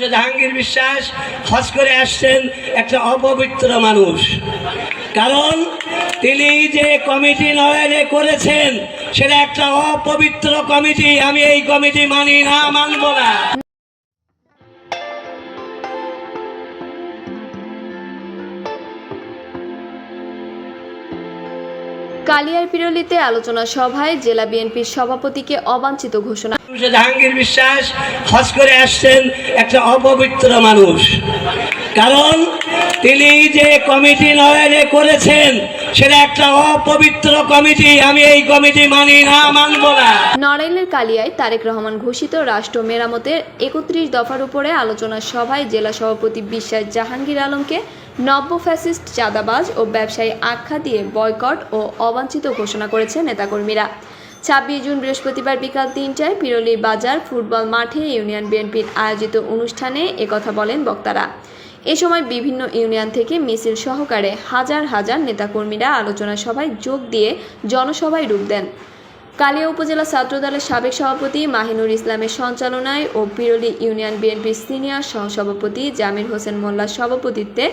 জাহাঙ্গীর বিশ্বাস হজ করে আসছেন একটা অপবিত্র মানুষ। কারণ তিনি যে কমিটি নয়নে করেছেন, সেটা একটা অপবিত্র কমিটি। আমি এই কমিটি মানি না, মানব না। কালিয়ার পিরলিতে আলোচনা সভায় জেলা বিএনপির সভাপতিকে অবাঞ্ছিত ঘোষণা জাহাঙ্গীর বিশ্বাস হজ করে আসছেন একটা অপবিত্র মানুষ। কারণ তিনি যে কমিটি নয়নে করেছেন, সেটা নড়াইলের কালিয়ায় তারেক রহমান ঘোষিত রাষ্ট্র মেরামতের একত্রিশ দফার উপরে আলোচনা সভায় জেলা সভাপতি বিশ্বাস জাহাঙ্গীর আলমকে নব্য ফ্যাসিস্ট চাঁদাবাজ ও ব্যবসায়ী আখ্যা দিয়ে বয়কট ও অবাঞ্ছিত ঘোষণা করেছে নেতাকর্মীরা। ছাব্বিশ জুন বৃহস্পতিবার বিকাল তিনটায় পিরলি বাজার ফুটবল মাঠে ইউনিয়ন বিএনপির আয়োজিত অনুষ্ঠানে একথা বলেন বক্তারা। এ সময় বিভিন্ন ইউনিয়ন থেকে মিছিল সহকারে হাজার হাজার নেতাকর্মীরা আলোচনা সভায় যোগ দিয়ে জনসভায় রূপ দেন। কালিয়া উপজেলা ছাত্রদলের সাবেক সভাপতি মাহিনুর ইসলামের সঞ্চালনায় ও পিরলি ইউনিয়ন বিএনপির সিনিয়র সহসভাপতি জামির হোসেন মোল্লার সভাপতিত্বে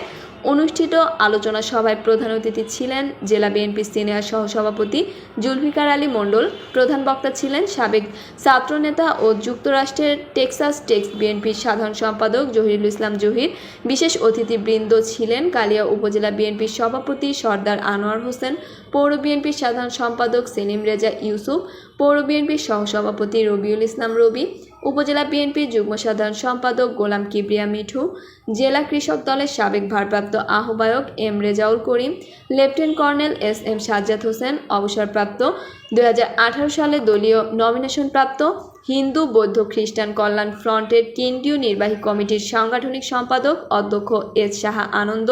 অনুষ্ঠিত আলোচনা সভায় প্রধান অতিথি ছিলেন জেলা বিএনপির সিনিয়র সহসভাপতি জুলফিকার আলী মণ্ডল। প্রধান বক্তা ছিলেন সাবেক ছাত্রনেতা ও যুক্তরাষ্ট্রের টেক্সাস টেক্স বিএনপির সাধারণ সম্পাদক জহিরুল ইসলাম জহির। বিশেষ অতিথিবৃন্দ ছিলেন কালিয়া উপজেলা বিএনপির সভাপতি সর্দার আনোয়ার হোসেন, পৌর বিএনপির সাধারণ সম্পাদক সেলিম রেজা ইউসুফ, পৌর বিএনপির সহসভাপতি রবিউল ইসলাম রবি উপজেলা বিএনপির যুগ্ম সাধারণ সম্পাদক গোলাম কিবরিয়া মিঠু, জেলা কৃষক দলের সাবেক ভারপ্রাপ্ত আহ্বায়ক M Rezaul Karim, lieutenant colonel S M Sajjad Hossain, অবসরপ্রাপ্ত দু হাজার আঠারো সালে দলীয় নমিনেশনপ্রাপ্ত হিন্দু বৌদ্ধ খ্রিস্টান কল্যাণ ফ্রন্টের কেন্দ্রীয় নির্বাহী কমিটির সাংগঠনিক সম্পাদক অধ্যক্ষ এস সাহা আনন্দ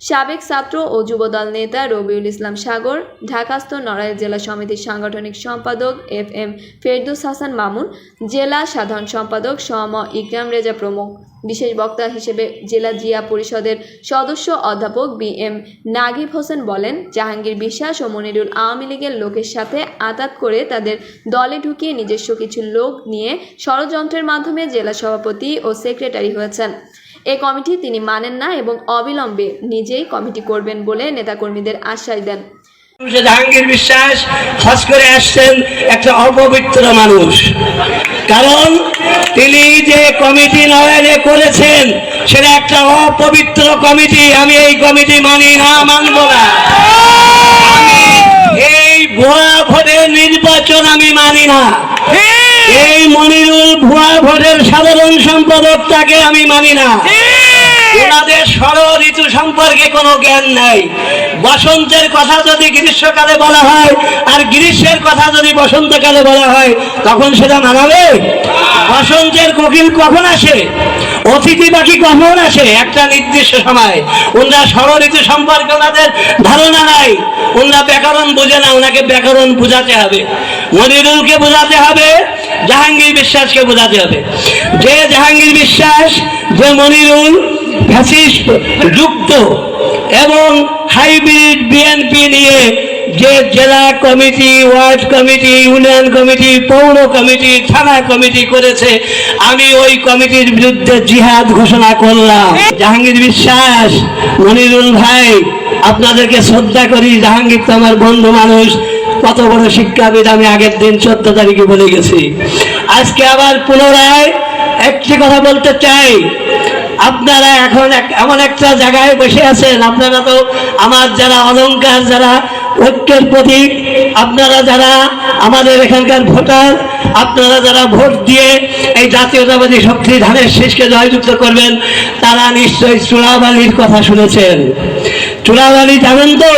সাবেক ছাত্র ও যুবদল নেতা রবিউল ইসলাম সাগর, ঢাকাস্থ নড়াইল জেলা সমিতির সাংগঠনিক সম্পাদক এফ এম ফেরদুস হাসান মামুন, জেলা সাধারণ সম্পাদক সম ইকরাম রেজা প্রমুখ। বিশেষ বক্তা হিসেবে জেলা জিয়া পরিষদের সদস্য অধ্যাপক বি এম নাগিব হোসেন বলেন, জাহাঙ্গীর বিশ্বাস ও মনিরুল আওয়ামী লীগের লোকের সাথে আতাত করে তাদের দলে ঢুকিয়ে নিজস্ব কিছু লোক নিয়ে ষড়যন্ত্রের মাধ্যমে জেলা সভাপতি ও সেক্রেটারি হয়েছেন। এ কমিটি তিনি মানেন না এবং অবিলম্বে নিজেই কমিটি করবেন বলে নেতাকর্মীদের আশ্বাস দেন। জাহাঙ্গীর বিশ্বাস হজ করে আসছেন একটা অপবিত্র মানুষ। কারণ তিনি যে কমিটি নয়নে করেছেন, সেটা একটা অপবিত্র কমিটি। আমি এই কমিটি মানি না, মানব না। ভুয়া ভোটের নির্বাচন আমি মানি না। এই মনিরুল ভুয়া ভোটের সাধারণ সম্পাদক তাকে আমি মানি না। ওনাদের ষড় ঋতু সম্পর্কে কোনো জ্ঞান নাই। বসন্তের কথা যদি গ্রীষ্মকালে বলা হয় আর গ্রীষ্মের কথা যদি বসন্তকালে বলা হয় তখন সেটা মানাবে? বসন্তের কোকিল কখন আসে? অতিথি পাখি কখন আসে? একটা নির্দিষ্ট সময়। ওনারা ষড় ঋতু সম্পর্কে ওনাদের ধারণা নাই। ওনারা ব্যাকরণ বোঝে না ওনাকে ব্যাকরণ বোঝাতে হবে। মনিরুলকে বোঝাতে হবে, জাহাঙ্গীর বিশ্বাসকে বোঝাতে হবে। যে জাহাঙ্গীর বিশ্বাস, যে মনিরুল ফ্যাসিস্ট যুক্ত এবং হাইব্রিড বিএনপি নিয়ে যে জেলা committee, ward committee, union committee, পৌর কমিটি, থানা কমিটি করেছে, আমি ওই কমিটির বিরুদ্ধে জিহাদ ঘোষণা করলাম। জাহাঙ্গীর বিশ্বাস, মনিরুল ভাই, আপনাদেরকে শ্রদ্ধা করি, জাহাঙ্গীর তো আমার বন্ধু মানুষ, কত বড় শিক্ষাবিদ, আমি আগের দিন চোদ্দ তারিখে বলে গেছি। আজকে আবার পুনরায় একটি কথা বলতে চাই। আপনারা এখন এমন একটা জায়গায় বসে আছেন, আপনারা তো আমার যারা অলঙ্কার, যারা ঐক্যের প্রতীক। আপনারা যারা আমাদের এখানকার ভোটার আপনারা যারা ভোট দিয়ে এই জাতীয়তাবাদী শক্তি ধানের শেষকে জয়যুক্ত করবেন তারা নিশ্চয়ই চূড়াবালির কথা শুনেছেন। চূড়াবালি জানেন তো?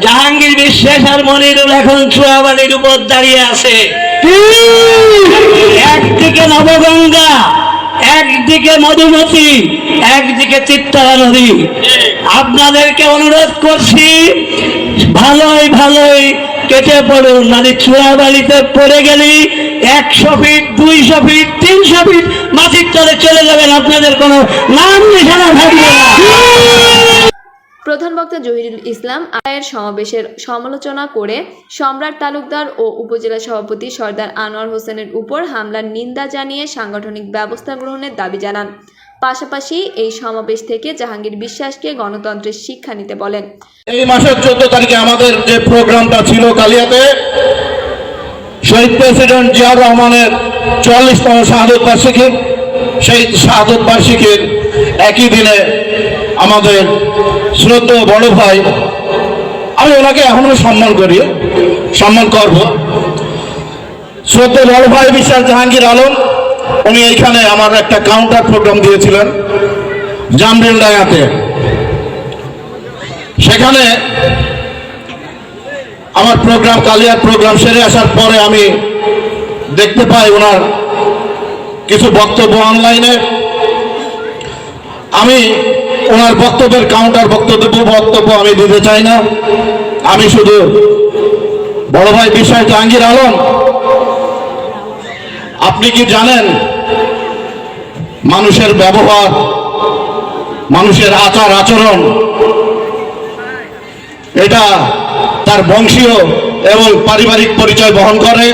জাহাঙ্গীর বিশ্বাস আর মনিরুল এখন চূড়াবালির উপর দাঁড়িয়ে আছে। একদিকে নবগঙ্গা একদিকে মধুমতি, একদিকে চিত্তারা নদী। আপনাদেরকে অনুরোধ করছি, ভালোই ভালোই কেটে পড়ুন মানে বাড়িতে পড়ে গেলি একশো ফিট, দুইশো ফিট, তিনশো ফিট মাটির তলে চলে যাবেন, আপনাদের কোনো নাম নিশানা থাকবে না। প্রধান বক্তা জহিরুল ইসলাম আয়ের সমাবেশের সমালোচনা করে সম্রাট তালুকদার ও উপজেলা সভাপতি সর্দার আনোয়ার হোসেনের উপর হামলার নিন্দা জানিয়ে সাংগঠনিক ব্যবস্থা গ্রহণের দাবি জানান। পাশাপাশি এই সমাবেশ থেকে জাহাঙ্গীর বিশ্বাসকে গণতন্ত্রের শিক্ষা নিতে বলেন। এই মাসের চোদ্দ তারিখে আমাদের যে প্রোগ্রামটা ছিল কালিয়াতে, শহীদ প্রেসিডেন্ট জিয়াউর রহমানের চুয়াল্লিশতম শাহাদত বার্ষিকী, সেই শাহাদত বার্ষিকীর একই দিনে আমাদের শ্রদ্ধ বড় ভাই, আমি ওনাকে এখনও সম্মান করি, সম্মান করব। শ্রদ্ধ বড় ভাই বিশ্বাস জাহাঙ্গীর আলম, উনি এইখানে আমার একটা কাউন্টার প্রোগ্রাম দিয়েছিলেন, জামরিল ডায়াতে। সেখানে আমার প্রোগ্রাম কালিয়ার প্রোগ্রাম সেরে আসার পরে আমি দেখতে পাই ওনার কিছু বক্তব্য অনলাইনে আমি ওনার বক্তব্যের কাউন্টার বক্তব্য বক্তব্য আমি দিতে চাই না। আমি শুধু বড় ভাই বিষয় জাহাঙ্গীর আলম, আপনি কি জানেন মানুষের ব্যবহার, মানুষের আচার আচরণ, এটা তার বংশীয় এবং পারিবারিক পরিচয় বহন করে।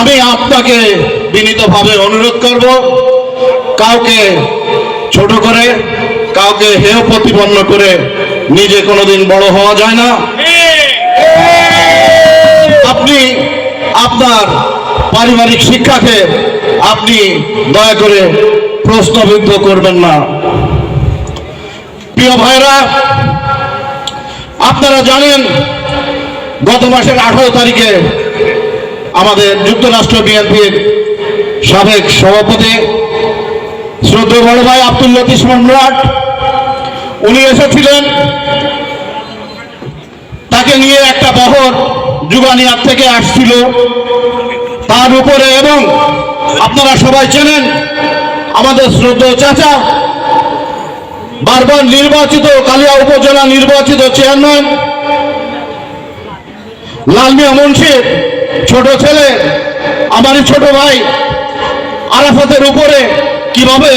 আমি আপনাকে বিনীতভাবে অনুরোধ করব, কাউকে ছোট করে, কাউকে হেয় প্রতিপন্ন করে নিজে কোনোদিন বড় হওয়া যায় না। আপনি আপনার পারিবারিক শিক্ষাকে আপনি দয়া করে প্রশ্নবিদ্ধ করবেন না। প্রিয় ভাইরা, আপনারা জানেন, গত মাসের আঠারো তারিখে আমাদের যুক্তরাষ্ট্র বিএনপির সাবেক সভাপতি শ্রদ্ধ বড় ভাই আব্দুল লতিফ সম্রাট। উনি এসেছিলেন। তাকে নিয়ে একটা বহর যুগানিয়ার থেকে আসছিল। তার উপরে এবং আপনারা সবাই চেনেন আমাদের শ্রদ্ধ চাচা, বারবার নির্বাচিত কালিয়া উপজেলা নির্বাচিত চেয়ারম্যান, লালমিয়া মুন্সির ছোট ছেলে আমারই ছোট ভাই আরাফাতের উপরে কীভাবে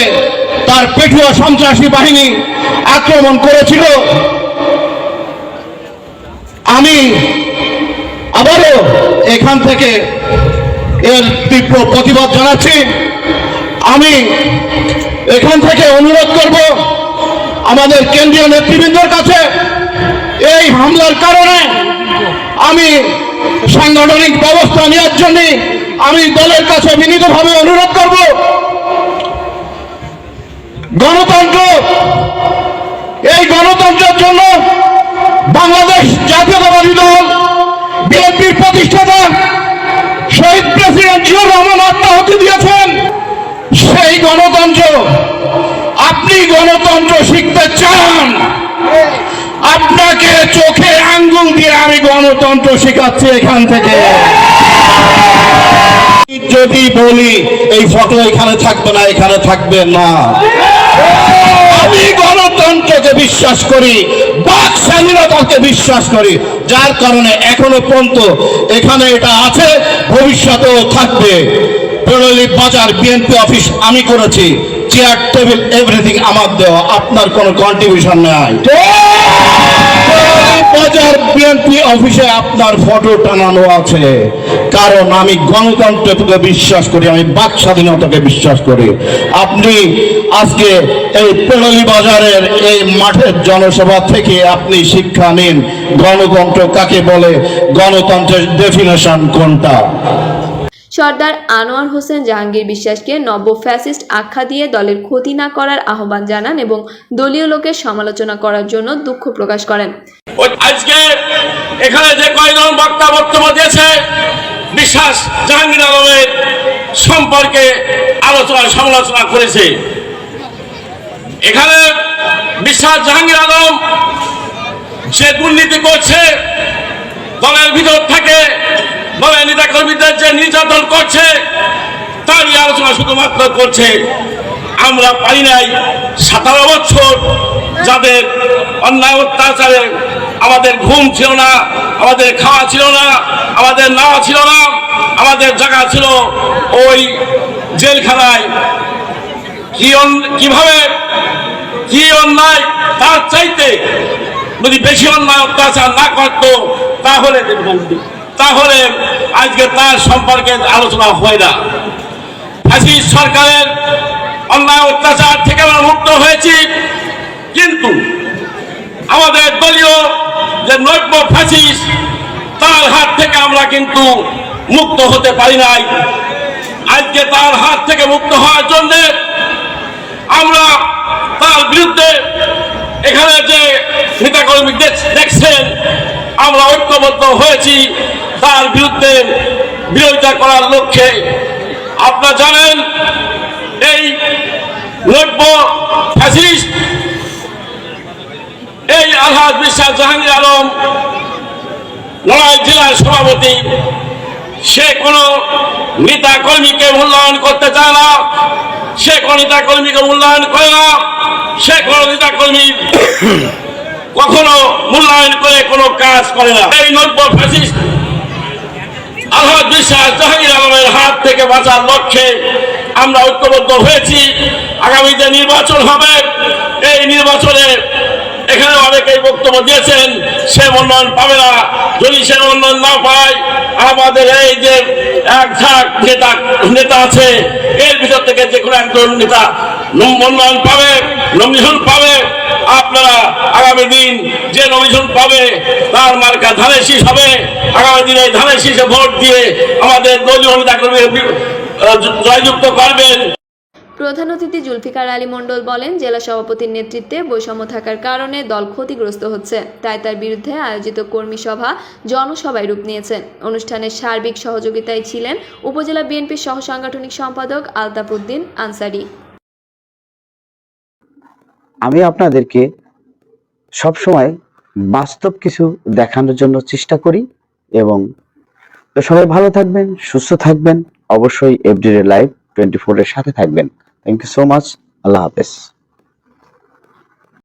তার পেটুয়া সন্ত্রাসী বাহিনী আক্রমণ করেছিল, আমি আবারও এখান থেকে এর তীব্র প্রতিবাদ জানাচ্ছি। আমি এখান থেকে অনুরোধ করব আমাদের কেন্দ্রীয় নেতৃবৃন্দের কাছে এই হামলার কারণে আমি সাংগঠনিক ব্যবস্থা নেওয়ার জন্য আমি দলের কাছে বিনীতভাবে অনুরোধ করব। গণতন্ত্র, এই গণতন্ত্রের জন্য বাংলাদেশ জাতীয়তাবাদী দল, বিএনপির প্রতিষ্ঠাতা শহীদ প্রেসিডেন্ট জিয়াউর রহমান আত্মাহতি দিয়েছেন। সেই গণতন্ত্র আপনি গণতন্ত্র শিখতে চান। আপনাকে চোখে আঙ্গুল দিয়ে আমি গণতন্ত্র শেখাচ্ছি এখান থেকে। যদি বলি, এই ফটো এখানে থাকবে না, এখানে থাকবে না। আমি গণতন্ত্রকে বিশ্বাস করি, বাক স্বাধীনতাকে বিশ্বাস করি। যার কারণে এখনও পর্যন্ত এখানে এটা আছে, ভবিষ্যতেও থাকবে। পেরোলি বাজার বিএনপি অফিস আমি করেছি। চেয়ার টেবিল এভরিথিং আমার দেওয়া। আপনার কোনো কন্ট্রিবিউশন নাই। বাজার বিএনপি অফিসে আপনার ফটো টানানো আছে। কারণ আমি গণতন্ত্রকে বিশ্বাস করি, আমি বাক স্বাধীনতাকে বিশ্বাস করি। আপনি আজকে এই পেড়লি বাজারের এই মাঠের জনসভা থেকে আপনি শিক্ষা নিন, গণতন্ত্র কাকে বলে, গণতন্ত্রের ডেফিনেশন কোনটা? সর্দার আনোয়ার হোসেন জাহাঙ্গীর বিশ্বাসকে নব্য ফ্যাসিস্ট আখ্যা দিয়ে দলের ক্ষতি না করার আহ্বান জানান এবং দলীয় লোকের সমালোচনা করার জন্য দুঃখ প্রকাশ করেন। আজকে এখানে যে কয়েকজন বক্তা বক্তব্য দিয়েছে, বিশ্বাস জাহাঙ্গীর আলমের সম্পর্কে আলোচনা, সমালোচনা করেছে। এখানে বিশ্বাস জাহাঙ্গীর আলম সে দুর্নীতি করছে, দলের ভিতর থেকে যে নির্যাতন করছে, তারই আলোচনা শুধুমাত্র করছে। আমরা পাই নাই সতেরো বছর যাদের অন্যায় অত্যাচারে আমাদের ঘুম ছিল না, আমাদের খাওয়া ছিল না, আমাদের নাওয়া ছিল না, আমাদের জায়গা ছিল ওই জেলখানায়। কীভাবে, কি অন্যায়, তার চাইতে যদি বেশি অন্যায় অত্যাচার না করতো, তাহলে তাহলে আজকে তার সম্পর্কে আলোচনা হয় না। ফ্যাসিস্ট সরকারের অন্যায় অত্যাচার থেকে আমরা মুক্ত হয়েছি, কিন্তু আমাদের দলীয় যে নৈব্য ফ্যাসিস্ট তার হাত থেকে আমরা কিন্তু মুক্ত হতে পারি নাই। আজকে তার হাত থেকে মুক্ত হওয়ার জন্য আমরা তার বিরুদ্ধে এখানে যে নেতাকর্মী দেখ- দেখছেন আমরা ঐক্যবদ্ধ হয়েছি, তার বিরুদ্ধে বিরোধিতা করার লক্ষ্যে। আপনারা জানেন, এই নব্য ফ্যাসিস্ট, এই আলহাজ বিশ্বাস জাহাঙ্গীর আলম নড়াইল জেলার সভাপতি, সে কোন নেতা কর্মীকে মূল্যায়ন করতে চায় না, সে কোনো নেতা কর্মীকে মূল্যায়ন করে না, সে কোন নেতা কর্মী কখনো মূল্যায়ন করে কোনো কাজ করে না। এই নব্য ফ্যাসিস্ট আল্লাহ বিশ্বাস জাহাঙ্গীর আলমের হাত থেকে বাঁচার লক্ষ্যে আমরা ঐক্যবদ্ধ হয়েছি। আগামীতে নির্বাচন হবে। এই নির্বাচনে এখানে অনেকেই বক্তব্য দিয়েছেন, সে উন্নয়ন পাবে না। যদি সে উন্নয়ন না পায়, আমাদের এই যে এক ঝাঁক নেতা নেতা আছে, এর ভিতর থেকে যে কোনো একজন নেতা উন্নয়ন পাবে, নমিনেশন পাবে। আপনারা আগামী দিন যে নমিনেশন পাবে তার মার্কা ধানের শীষ হবে। আগামী দিনে ধানের শীষে ভোট দিয়ে আমাদের দলীয় নেতাকর্মী জয়যুক্ত করবেন। প্রধান অতিথি জুলফিকার আলী মণ্ডল বলেন জেলা সভাপতির নেতৃত্বে বৈষম্য থাকার কারণে দল ক্ষতিগ্রস্ত হচ্ছে। তাই তার বিরুদ্ধে আয়োজিত কর্মী সভা জনসভায় রূপ নিয়েছে। অনুষ্ঠানে সার্বিক সহযোগিতায় ছিলেন উপজেলা বিএনপির সহ সাংগঠনিক সম্পাদক আলতাফ উদ্দিন আনসারি। আমি আপনাদেরকে সবসময় বাস্তব কিছু দেখানোর জন্য চেষ্টা করি এবং তো সবাই ভালো থাকবেন, সুস্থ থাকবেন, অবশ্যই এফডিরে লাইভ টোয়েন্টি ফোরের সাথে থাকবেন। থ্যাংক ইউ সো মাচ আল্লাহ হাফেজ।